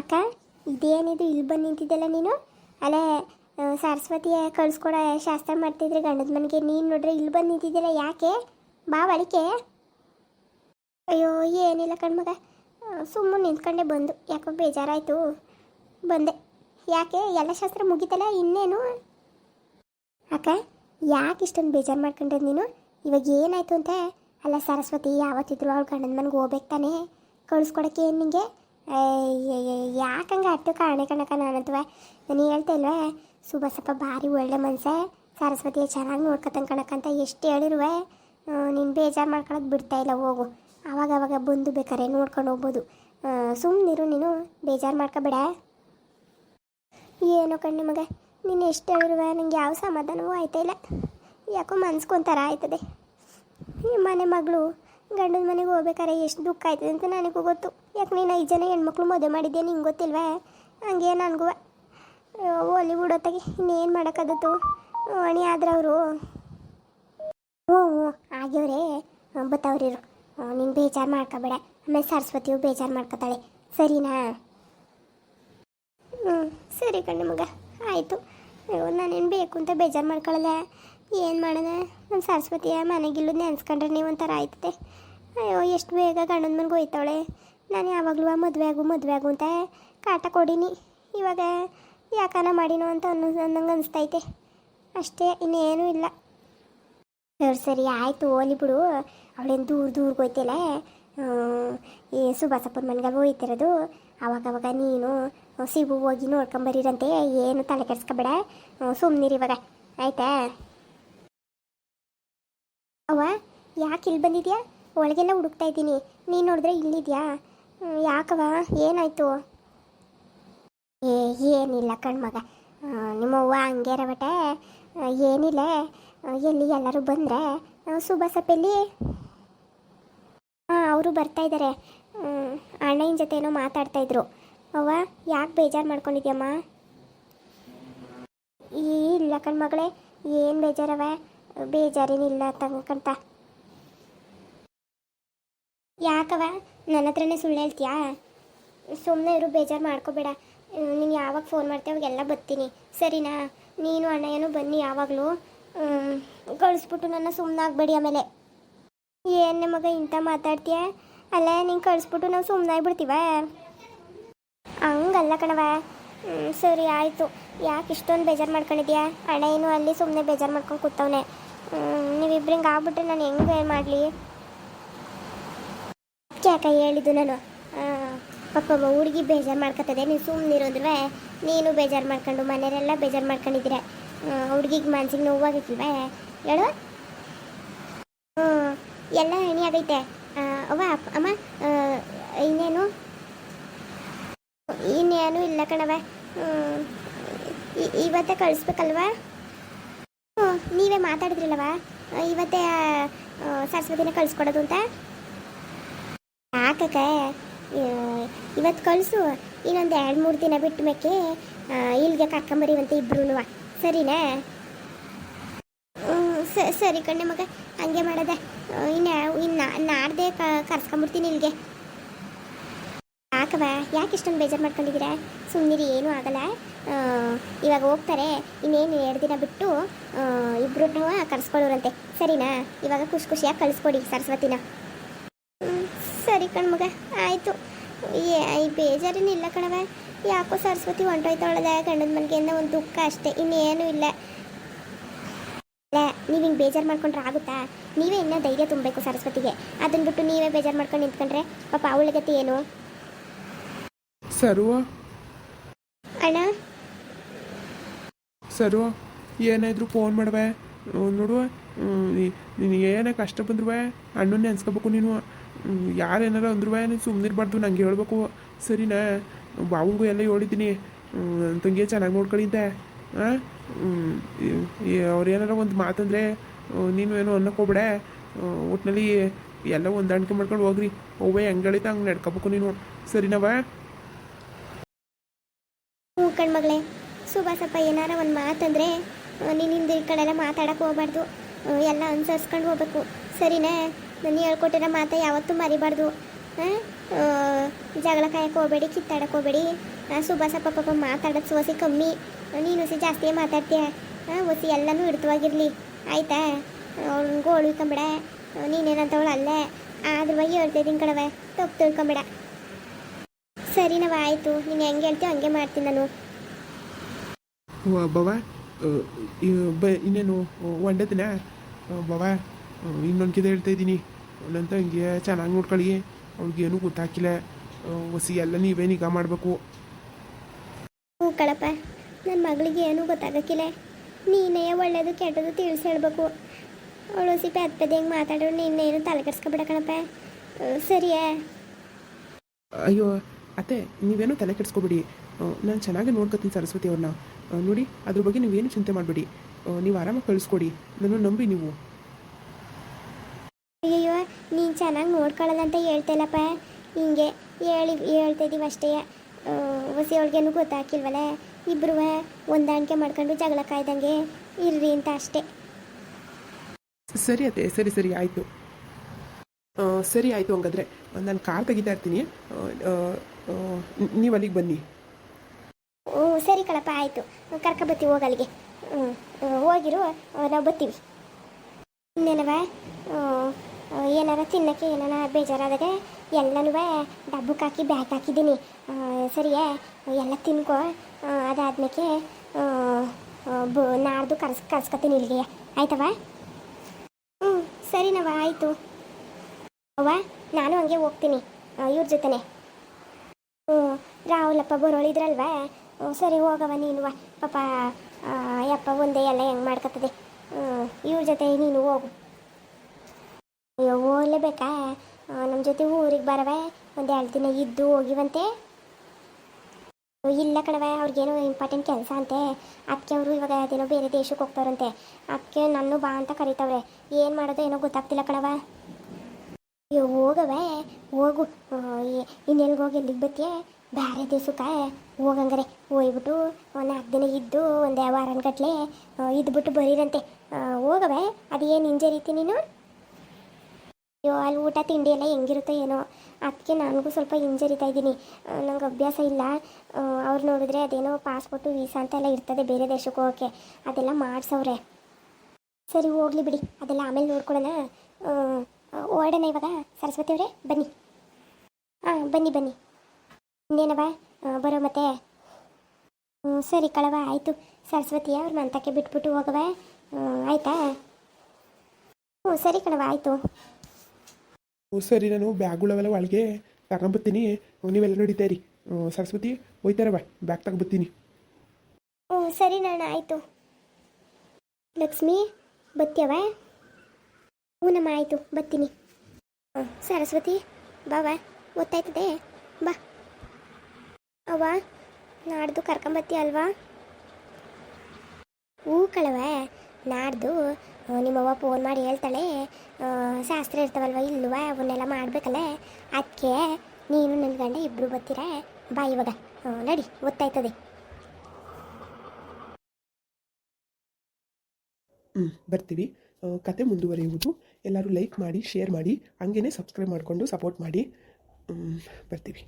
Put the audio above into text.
ಅಕ್ಕ, ಇದೇನಿದು ಇಲ್ಲಿ ಬಂದು ನಿಂತಿದ್ದಲ್ಲ ನೀನು? ಅಲ್ಲೇ ಸರಸ್ವತಿಯ ಕಳ್ಸ್ಕೊಡ ಶಾಸ್ತ್ರ ಮಾಡ್ತಿದ್ರೆ ಗಂಡದ ಮನೆಗೆ ನೀನು ನೋಡ್ರೆ ಇಲ್ಲಿ ಬಂದು ನಿಂತಿದ್ದಿಲ್ಲ ಯಾಕೆ? ಬಾ ಬಳಿಕೆ ಅಯ್ಯೋ, ಏನಿಲ್ಲ ಕಣ್ಮಗ ಸುಮ್ಮನೆ ನಿಂತ್ಕೊಂಡೆ ಬಂದು. ಯಾಕೋ ಬೇಜಾರಾಯಿತು. ಬಂದೆ. ಯಾಕೆ? ಎಲ್ಲ ಶಾಸ್ತ್ರ ಮುಗಿತಲ್ಲ, ಇನ್ನೇನು? ಅಕ್ಕ, ಯಾಕೆ ಇಷ್ಟೊಂದು ಬೇಜಾರು ಮಾಡ್ಕೊಂಡೆ ನೀನು? ಇವಾಗ ಏನಾಯ್ತು ಅಂತ? ಅಲ್ಲ, ಸರಸ್ವತಿ, ಯಾವತ್ತಿದ್ರು ಅವಳು ಗಂಡನ ಮನೆಗೆ ಹೋಗ್ಬೇಕು ತಾನೇ? ಕಳಿಸ್ಕೊಡಕ್ಕೆ ಏನು ನಿಂಗೆ? ಯಾಕಂಗೆ ಅಟ್ಟು ಕಾಣೆ ಕಣಕ ನಾನಂತವ? ನಾನು ಹೇಳ್ತಾ ಇಲ್ವೇ ಸುಬಸಪ್ಪ ಭಾರಿ ಒಳ್ಳೆ ಮನಸ್ಸೆ ಸರಸ್ವತಿಯ ಚೆನ್ನಾಗಿ ನೋಡ್ಕೊತಂಗೆ ಕಣಕ್ಕಂತ ಎಷ್ಟು ಹೇಳಿರುವೆ. ನೀನು ಬೇಜಾರು ಮಾಡ್ಕೊಳಕ್ಕೆ ಬಿಡ್ತಾ ಇಲ್ಲ, ಹೋಗು. ಆವಾಗ ಅವಾಗ ಬಂದು ಬೇಕಾರೆ ನೋಡ್ಕೊಂಡು ಹೋಗ್ಬೋದು. ಸುಮ್ಮನಿರು ನೀನು, ಬೇಜಾರು ಮಾಡ್ಕೊಬೇಡ. ಏನೋ ಕಣ್ಣು ಮಗ ನೀನು ಎಷ್ಟು ಹೇಳಿರುವೆ? ನನಗೆ ಯಾವ ಸಮಾಧಾನವೂ ಆಯ್ತಾ ಇಲ್ಲ. ಯಾಕೋ ಮನ್ಸ್ಕೊಂತಾರ ಆಯ್ತದೆ. ನಿಮ್ಮ ಮನೆ ಮಗಳು ಗಂಡನ ಮನೆಗೆ ಹೋಗ್ಬೇಕಾರೆ ಎಷ್ಟು ದುಃಖ ಆಯ್ತದೆ ಅಂತ ನನಗೂ ಗೊತ್ತು. ಯಾಕೆ ನೀನು ಐದು ಜನ ಹೆಣ್ಮಕ್ಳು ಮದುವೆ ಮಾಡಿದ್ದೆ ನಿಂಗೆ ಗೊತ್ತಿಲ್ವೇ? ಹಂಗೆ ನನಗೂ ಓಲಿ ಬಿಡೋತ್ತಾಗೆ ಇನ್ನೇನು ಮಾಡೋಕ್ಕದತ್ತು ಅಣಿ ಆದ್ರೆ ಅವರು ಹ್ಞೂ ಹ್ಞೂ, ಆಗ್ಯವ್ರೆ. ಬತ್ತವ್ರಿರು ನೀನು ಬೇಜಾರು ಮಾಡ್ಕೋಬೇಡ. ಆಮೇಲೆ ಸರಸ್ವತಿಯು ಬೇಜಾರು ಮಾಡ್ಕೋತಾಳೆ. ಸರಿನಾ? ಹ್ಞೂ, ಸರಿ ಕಣ್ಣು ಮಗ ಆಯಿತು. ನಾನೇನು ಬೇಕು ಅಂತ ಬೇಜಾರು ಮಾಡ್ಕೊಳ್ಳಲ್ಲ ಏನು ಮಾಡೋಣ? ನಮ್ಮ ಸರಸ್ವತಿಯ ಮನೆಗಿಲ್ಲೂ ನೆನೆಸ್ಕೊಂಡ್ರೆ ನೀವು ಒಂಥರ ಆಯ್ತದೆ. ಅಯ್ಯೋ, ಎಷ್ಟು ಬೇಗ ಗಂಡನ ಮನೆಗೆ ಹೋಯ್ತಾವಳೆ ನಾನು ಯಾವಾಗಲೂ ಮದುವೆ ಆಗು ಮದುವೆ ಆಗು ಅಂತ ಕಾಟ ಕೊಡೀನಿ. ಇವಾಗ ಯಾಕನ ಮಾಡಿನೋ ಅಂತ ಅನ್ನೋ, ಅನ್ನಂಗೆ ಅನಿಸ್ತೈತೆ. ಅಷ್ಟೇ, ಇನ್ನೇನೂ ಇಲ್ಲ. ಸರಿ ಸರಿ, ಆಯಿತು, ಓಲಿ ಬಿಡು. ಅವಳೇನು ದೂರ ದೂರ ಹೋಯ್ತಿಲ್ಲ ಏ ಸುಭಾಸಪ್ಪನ ಮನೆಗೆ ಹೋಯ್ತಿರೋದು. ಅವಾಗವಾಗ ಅವಾಗ ನೀನು ಸಿಬು ಹೋಗಿ ನೋಡ್ಕೊಂಬರೀರಂತೆ. ಏನು ತಲೆ ಕೆಡ್ಸ್ಕೊಬೇಡ. ಸುಮ್ಮನಿರಿ ಇವಾಗ. ಆಯ್ತಾ? ಅವ್ವ, ಯಾಕೆ ಇಲ್ಲಿ ಬಂದಿದ್ಯಾ? ಒಳಗೆಲ್ಲ ಹುಡುಕ್ತಾ ಇದ್ದೀನಿ. ನೀನು ನೋಡಿದ್ರೆ ಇಲ್ಲಿದ್ಯಾ? ಹ್ಮ್, ಯಾಕವ್ವ? ಏನಾಯ್ತು? ಏ ಏನಿಲ್ಲ ಕಣ್ಮಗ. ನಿಮ್ಮ ನಿಮ್ಮವ್ವ ಹಂಗೆ ರವಟೆ ಏನಿಲ್ಲ. ಎಲ್ಲಿ ಎಲ್ಲರೂ ಬಂದರೆ ಸುಬಸಪ್ಪೆಲ್ಲಿ ಹಾಂ ಅವರು ಬರ್ತಾ ಇದ್ದಾರೆ ಅಣ್ಣನ ಜೊತೆ ಏನೋ ಮಾತಾಡ್ತಾ ಇದ್ರು. ಅವ್ವ ಯಾಕೆ ಬೇಜಾರು ಮಾಡ್ಕೊಂಡಿದ್ಯಮ್ಮ? ಇಲ್ಲ ಕಣ್ಮಗಳೇ. ಏನು ಬೇಜಾರವ ಬೇಜಾರೇನಿಲ್ಲ ತಗೊಂಕಂತ ಯಾಕವ ನನ್ನ ಹತ್ರನೇ ಸುಳ್ಳು ಹೇಳ್ತೀಯಾ? ಸುಮ್ಮನೆ ಇರು, ಬೇಜಾರು ಮಾಡ್ಕೋಬೇಡ. ನೀನು ಯಾವಾಗ ಫೋನ್ ಮಾಡ್ತೀಯ ಅವಾಗೆಲ್ಲ ಬರ್ತೀನಿ. ಸರಿನಾ? ನೀನು ಅಣ್ಣ ಬನ್ನಿ ಯಾವಾಗಲೂ. ಕಳಿಸ್ಬಿಟ್ಟು ನನ್ನ ಸುಮ್ಮನೆ ಆಗಬೇಡಿ ಆಮೇಲೆ. ಏನು ಮಗ ಇಂಥ ಮಾತಾಡ್ತೀಯ? ಅಲ್ಲ, ನೀನು ಕಳಿಸ್ಬಿಟ್ಟು ನಾವು ಸುಮ್ಮನೆ ಆಗ್ಬಿಡ್ತೀವ? ಹಂಗಲ್ಲ ಕಣವ ಸರಿ ಆಯಿತು. ಯಾಕೆ ಇಷ್ಟೊಂದು ಬೇಜಾರು ಮಾಡ್ಕೊಂಡಿದ್ಯಾ? ಅಣ್ಣ ಏನು ಅಲ್ಲಿ ಸುಮ್ಮನೆ ಬೇಜಾರು ಮಾಡ್ಕೊಂಡು ಕೂತವನೆ. ನೀವಿಬ್ರಿಂಗೆ ಆಗ್ಬಿಟ್ರೆ ನಾನು ಹೆಂಗೆ ಮಾಡಲಿ? ಯಾಕ ಹೇಳಿದ್ದು ನಾನು ಪಪ್ಪಮ್ಮ ಪಾಪ ಹುಡುಗಿ ಬೇಜಾರು ಮಾಡ್ಕೊತದೆ ನೀವು ಸುಮ್ಮನಿರೋದ್ರೆ ನೀನು ಬೇಜಾರು ಮಾಡ್ಕೊಂಡು ಮನೆಯವರೆಲ್ಲ ಬೇಜಾರು ಮಾಡ್ಕೊಂಡಿದ್ದೀರ. ಹುಡುಗಿಗೆ ಮನ್ಸಿಗೆ ನೋವಾಗೈತಿಲ್ವೇ? ಹೇಳು. ಹ್ಞೂ ಎಲ್ಲ ಹಣಿ ಆಗೈತೆ. ಅವ ಅವ್ವ ಅಮ್ಮ ಇನ್ನೇನು? ಇನ್ನೇನು ಇಲ್ಲ ಕಣವ ಇವತ್ತೇ ಕಳಿಸ್ಬೇಕಲ್ವಾ? ನೀವೇ ಮಾತಾಡಿದ್ರಲ್ಲವ ಇವತ್ತೇ ಸರಸ್ವತಿನ ಕಳಿಸ್ಕೊಡೋದು ಅಂತ? ಯಾಕಕ್ಕ ಇವತ್ತು ಕಳಿಸು. ಇನ್ನೊಂದು ಎರಡು ಮೂರು ದಿನ ಬಿಟ್ಟು ಮೇಕೆ ಇಲ್ಲಿಗೆ ಕರ್ಕೊಂಬರಿವಂತೆ ಇಬ್ರು ಸರಿನಾ? ಸರಿ ಕಣ್ಣೆ ಮಗ, ಹಂಗೆ ಮಾಡದೆ. ಇನ್ನು ಇನ್ನು ನಾಡ್ದೆ ಕರ್ಸ್ಕೊಂಬಿಡ್ತೀನಿ ಇಲ್ಲಿಗೆ. ಯಾಕವ ಯಾಕೆ ಇಷ್ಟೊಂದು ಬೇಜಾರು ಮಾಡ್ಕೊಂಡಿದ್ದೀರಾ? ಸುಮ್ಮನಿರಿ ಏನೂ ಆಗಲ್ಲ. ಇವಾಗ ಹೋಗ್ತಾರೆ. ಇನ್ನೇನು ಎರಡು ದಿನ ಬಿಟ್ಟು ಇಬ್ಬರು ಕರ್ಸ್ಕೊಳ್ಳೋರಂತೆ. ಸರಿನಾ? ಇವಾಗ ಖುಷಿ ಖುಷಿಯಾಗಿ ಕಳಿಸ್ಕೊಡಿ, ಸರಸ್ವತಿನ ಹ್ಮ್, ಸರಿ ಕಣ್ಮಗ ಆಯಿತು ಈ ಬೇಜಾರೇನಿಲ್ಲ ಕಣವ ಯಾಕೋ ಸರಸ್ವತಿ ಹೊಂಟೋಯ್ತಾಳದ ಗಂಡನ ಮನೆಗೆ ಅನ್ನೋ ಒಂದು ದುಃಖ ಅಷ್ಟೇ ಇನ್ನೇನು ಇಲ್ಲ. ಅಲ್ಲ ನೀವು ಹಿಂಗೆ ಬೇಜಾರು ಮಾಡ್ಕೊಂಡ್ರೆ ಆಗುತ್ತಾ? ನೀವೇ ಇನ್ನೂ ಧೈರ್ಯ ತುಂಬಬೇಕು ಸರಸ್ವತಿಗೆ. ಅದನ್ನ ಬಿಟ್ಟು ನೀವೇ ಬೇಜಾರು ಮಾಡ್ಕೊಂಡು ನಿಂತ್ಕೊಂಡ್ರೆ ಪಾಪ ಅವಳ ಗತಿ ಏನು? ಸರ್ವ? ಅಣ್ಣ? ಸರ್ವ ಏನಾದ್ರು ಫೋನ್ ಮಾಡುವೆ? ನೋಡುವ. ನೀನು ಏನೇ ಕಷ್ಟ ಬಂದ್ರುವೆ? ಅಣ್ಣನ ನೆನ್ಸ್ಕೋಬೇಕು ನೀನು. ಯಾರೇನಾರ ಅಂದ್ರುವೆ? ನೀನು ಸುಮ್ಮನಿರ್ಬಾರ್ದು ನಂಗೆ ಹೇಳ್ಬೇಕು. ಸರಿನಾ ಬಾವಂಗೂ ಎಲ್ಲ ಹೇಳಿದ್ದೀನಿ ತಂಗಿಯ ತಂಗಿ ಚೆನ್ನಾಗಿ ನೋಡ್ಕೊಂಡಿದ್ದೆ ಹಾಂ ಅವ್ರೇನಾರ ಒಂದು ಮಾತಂದರೆ ನೀನು ಏನೋ ಅನ್ನಕ್ಕೋಗ್ಬೇಡ ಒಟ್ಟಿನಲ್ಲಿ ಎಲ್ಲ ಹೊಂದಾಣಿಕೆ ಮಾಡ್ಕೊಂಡು ಹೋಗ್ರಿ. ಹೆಂಗೆ ಹೇಳಿತ ಹಂಗೆ ನಡ್ಕೋಬೇಕು ನೀನು. ಸರಿನವ ಹ್ಞೂ ಕಣ್ಮಗಳೇ. ಸುಭಾಸಪ್ಪ, ಏನಾರ ಒಂದು ಮಾತಂದರೆ ನೀನು ಹಿಂದೆ ಈ ಕಡೆಲ್ಲ ಮಾತಾಡಕ್ಕೆ ಹೋಗ್ಬಾರ್ದು. ಎಲ್ಲ ಅನುಸರಿಸ್ಕೊಂಡು ಹೋಗ್ಬೇಕು. ಸರಿನಾ? ನಾನು ಹೇಳ್ಕೊಟ್ಟಿರೋ ಮಾತ ಯಾವತ್ತೂ ಮರಿಬಾರ್ದು. ಜಗಳ ಕಾಯಕ್ಕೆ ಹೋಗ್ಬೇಡಿ, ಕಿತ್ತಾಡಕ್ಕೆ ಹೋಗ್ಬೇಡಿ. ಸುಭಾಸ ಪಾಪ ಮಾತಾಡೋದು ಸೊಸಿ ಕಮ್ಮಿ. ನೀನು ಸಿ ಜಾಸ್ತಿ ಮಾತಾಡ್ತೀಯ? ಒಸಿ ಎಲ್ಲನೂ ಹಿಡ್ತವಾಗಿರಲಿ. ಆಯ್ತಾ? ಅವ್ನು ಗೋಳು ಇಕ್ಕಂಬೇಡ ನೀನೇನಂತವಳು ಅಲ್ಲೇ. ಆದ್ರ ಬಗ್ಗೆ ಹೇಳ್ತಿದ್ದೀನಿ ಕಣವೆ ತಪ್ಪು ತಿಳ್ಕೊಂಬೇಡ. ಸರಿ ನಾವು ಆಯಿತು. ನೀನು ಹೆಂಗೆ ಹೇಳ್ತೀವಿ ಹಂಗೆ ಮಾಡ್ತೀನಿ ನಾನು. ಬವ ಬ, ಇನ್ನೇನು ಒಂಡತಿನ ಬವ ಇನ್ನೊಂದು ಕಿದ ಹೇಳ್ತಾ ಇದ್ದೀನಿ. ನನ್ನ ತಂಗಿಗೆ ಚೆನ್ನಾಗಿ ನೋಡ್ಕೊಳ್ಳಿ ಅವ್ಳಿಗೇನು ಗೊತ್ತಾಗಿಲ್ಲ ಹೊಸಿ ಎಲ್ಲ ನೀವೇ ನಿಗಾ ಮಾಡಬೇಕು. ಹ್ಞೂ ಕಳಪ್ಪ ನನ್ನ ಮಗಳಿಗೆ ಏನೂ ಗೊತ್ತಾಗಕ್ಕಿಲ್ಲ. ನೀನೇ ಒಳ್ಳೇದು ಕೆಟ್ಟದು ತಿಳಿಸಿ ಹೇಳ್ಬೇಕು. ಅವಳು ಸಿ ಪೆದ್ ಪೆದ್ ಹೆಂಗೆ ಮಾತಾಡೋರು ನೀನೇನು ತಲೆ ಕೆಡ್ಸ್ಕೊಬೇಡ ಕಣಪ್ಪ. ಸರಿಯೇ? ಅಯ್ಯೋ ಅತ್ತೆ ನೀವೇನು ತಲೆ ಕೆಡಿಸ್ಕೊಬೇಡಿ. ನಾನು ಚೆನ್ನಾಗಿ ನೋಡ್ಕೊತೀನಿ ಸರಸ್ವತಿ ಅವ್ರನ್ನ ನೋಡಿ ಅದ್ರ ಬಗ್ಗೆ ನೀವೇನು ಚಿಂತೆ ಮಾಡಬೇಡಿ. ನೀವು ಆರಾಮಾಗಿ ಕಳಿಸ್ಕೊಡಿ. ನನ್ನ ನಂಬಿ ನೀವು. ನೀನು ಚೆನ್ನಾಗಿ ನೋಡ್ಕೊಳ್ಳೋದಂತ ಅಂತ ಹೇಳ್ತಿಲ್ಲಪ್ಪ ಹಿಂಗೆ ಹೇಳಿ ಹೇಳ್ತಾ ಇದೀವಿ ಅಷ್ಟೇ. ಹೊಸಿ ಅವಳಿಗೇನು ಗೊತ್ತಾಕಿಲ್ವಲ್ಲ ಇಬ್ರು ಹೊಂದಾಣಿಕೆ ಮಾಡ್ಕೊಂಡು ಜಗಳ ಕಾಯ್ದಂಗೆ ಇರ್ರಿ ಅಂತ ಅಷ್ಟೇ. ಸರಿ ಅತ್ತೆ ಸರಿ ಸರಿ ಆಯಿತು. ಸರಿ ಆಯಿತು ಹಂಗಾದ್ರೆ. ನಾನು ಕಾರ್ ತೆಗಿತಾ ಇರ್ತೀನಿ. ನೀವು ಅಲ್ಲಿಗೆ ಬನ್ನಿ. ಓ ಸರಿ ಕಳಪ್ಪ ಆಯಿತು. ಕರ್ಕ ಬರ್ತೀವಿ ಹೋಗಿ ಅಲ್ಲಿಗೆ. ಹ್ಞೂ ಹೋಗಿರು ನಾವು ಬರ್ತೀವಿ ಇನ್ನೇನವ? ಏನಾರ ತಿನ್ನೋಕ್ಕೆ ಏನಾರ ಬೇಜಾರಾದಾಗ ಎಲ್ಲನೂ ಡಬ್ಬಕ್ಕೆ ಹಾಕಿ ಬ್ಯಾಗ್ ಹಾಕಿದ್ದೀನಿ. ಸರಿಯೇ? ಎಲ್ಲ ತಿನ್ಕೋ. ಅದಾದ್ಮೇಲೆ ಬ, ನಾಡ್ದು ಕರ್ಸ್, ಕರ್ಸ್ಕೊತೀನಿ ಇಲ್ಲಿಗೆ. ಆಯ್ತವ? ಹ್ಞೂ ಸರಿನವ ಆಯಿತು. ಅವ್ವ, ನಾನು ಹಂಗೆ ಹೋಗ್ತೀನಿ. ಇವ್ರ ಜೊತೆನೆ. ಹ್ಞೂ ರಾಹುಲಪ್ಪ ಬರೋಳಿದ್ರಲ್ವ ಸರಿ ಹೋಗವ ನೀನುವ ಪಾಪ ಯಪ್ಪ ಒಂದೇ ಎಲ್ಲ ಹೆಂಗೆ ಮಾಡ್ಕೊತದೆ ಇವ್ರ ಜೊತೆ ನೀನು ಹೋಗು. ಅಯ್ಯೋ ಹೋಗ್ಲೇಬೇಕಾ ನಮ್ಮ ಜೊತೆ ಊರಿಗೆ ಬರವೆ? ಒಂದು ಎರಡು ದಿನ ಇದ್ದು ಹೋಗಿವಂತೆ? ಇಲ್ಲ ಕಣವೆ ಅವ್ರಿಗೇನು ಇಂಪಾರ್ಟೆಂಟ್ ಕೆಲಸ ಅಂತೆ. ಅದಕ್ಕೆ ಅವರು ಇವಾಗ ಅದೇನೋ ಬೇರೆ ದೇಶಕ್ಕೆ ಹೋಗ್ತಾರಂತೆ. ಅದಕ್ಕೆ ನನ್ನ ಬಾ ಅಂತ ಕರೀತಾವ್ರೆ. ಏನು ಮಾಡೋದು ಏನೋ ಗೊತ್ತಾಗ್ತಿಲ್ಲ ಕಣವ ಅಯ್ಯೋ ಹೋಗವೆ ಹೋಗು. ಇನ್ನೆಲ್ಗೆ ಹೋಗಿ ಎಲ್ಲಿಗೆ ಬತ್ತೆ ಬೇರೆ ದೇಶಕ್ಕೆ ಹೋಗಂಗಾರೆ. ಹೋಗ್ಬಿಟ್ಟು ಒಂದು ನಾಲ್ಕು ದಿನ ಇದ್ದು ಒಂದು ವಾರನ ಗಟ್ಲೆ ಇದ್ಬಿಟ್ಟು ಬರೀರಂತೆ. ಹೋಗವೆ ಹೋಗವೆ ಅದೇನು ಹಿಂಜರಿತಿ ನೀನು? ಅಯ್ಯೋ, ಅಲ್ಲಿ ಊಟ ತಿಂಡಿ ಎಲ್ಲ ಹೆಂಗಿರುತ್ತೋ ಏನೋ. ಅದಕ್ಕೆ ನನಗೂ ಸ್ವಲ್ಪ ಹಿಂಜರಿತಾ ಇದ್ದೀನಿ. ನಂಗೆ ಅಭ್ಯಾಸ ಇಲ್ಲ. ಅವ್ರು ನೋಡಿದ್ರೆ ಅದೇನೋ ಪಾಸ್ಪೋರ್ಟು ವೀಸಾ ಅಂತ ಎಲ್ಲ ಇರ್ತದೆ ಬೇರೆ ದೇಶಕ್ಕೆ ಹೋಗೋಕ್ಕೆ ಅದೆಲ್ಲ ಮಾಡಿಸವ್ರೆ. ಸರಿ, ಹೋಗ್ಲಿ ಬಿಡಿ. ಅದೆಲ್ಲ ಆಮೇಲೆ ನೋಡ್ಕೊಳ್ಳೋಣ. ಓಡೋಣ ಇವಾಗ. ಸರಸ್ವತಿ ಅವರೇ, ಬನ್ನಿ. ಹಾಂ ಬನ್ನಿ ಬನ್ನಿ. ಇನ್ನೇನವ? ಬರೋ ಮತ್ತೆ? ಸರಿ ಕಳವ, ಆಯಿತು. ಸರಸ್ವತಿ ಅವ್ರ ಮಂತಕ್ಕೆ ಬಿಟ್ಬಿಟ್ಟು ಹೋಗವ. ಆಯಿತಾ? ಹ್ಞೂ ಸರಿ ಕಣವ ಆಯಿತು. ಸರಿ, ನಾನು ಬ್ಯಾಗ್ಗಳವೆಲ್ಲ ಒಳಗೆ ತಗೊಂಬತ್ತೀನಿ ನೀವೆಲ್ಲ ನಡೀತಾ ರೀ ಸರಸ್ವತಿ ಹೋಯ್ತಾರವ ಬ್ಯಾಗ್ ತಗೊಂಬತ್ತೀನಿ ಹ್ಞೂ ಸರಿ ನಾನು ಆಯಿತು. ಲಕ್ಷ್ಮಿ ಹ್ಞೂ, ನಮ್ಮ ಆಯಿತು ಬತ್ತೀನಿ ಸರಸ್ವತಿ ಬಾವ ಗೊತ್ತಾಯ್ತದೆ? ಬಾ. ಅವ ನಾಡ್ದು ಕರ್ಕೊಂಬತ್ತಿ ಅಲ್ವಾ ಹೂ ಕಳವ ನಾಡ್ದು ನಿಮ್ಮವ್ವ ಫೋನ್ ಮಾಡಿ ಹೇಳ್ತಾಳೆ ಶಾಸ್ತ್ರ ಇರ್ತಾವಲ್ವ, ಇಲ್ವ, ಅವನ್ನೆಲ್ಲ ಮಾಡಬೇಕಲ್ಲ? ಅದಕ್ಕೆ ನೀನು ನನ್ನ ಗಂಡ ಇಬ್ಬರು ಬರ್ತೀರಾ? ಬಾ ಇವಾಗ. ನಡಿ, ಗೊತ್ತಾಯ್ತದೆ. ಹ್ಞೂ ಬರ್ತೀವಿ. ಕತೆ ಮುಂದುವರಿಯುವುದು. ಎಲ್ಲರೂ ಲೈಕ್ ಮಾಡಿ ಶೇರ್ ಮಾಡಿ ಹಂಗೇ ಸಬ್ಸ್ಕ್ರೈಬ್ ಮಾಡಿಕೊಂಡು ಸಪೋರ್ಟ್ ಮಾಡಿ. ಬರ್ತೀವಿ.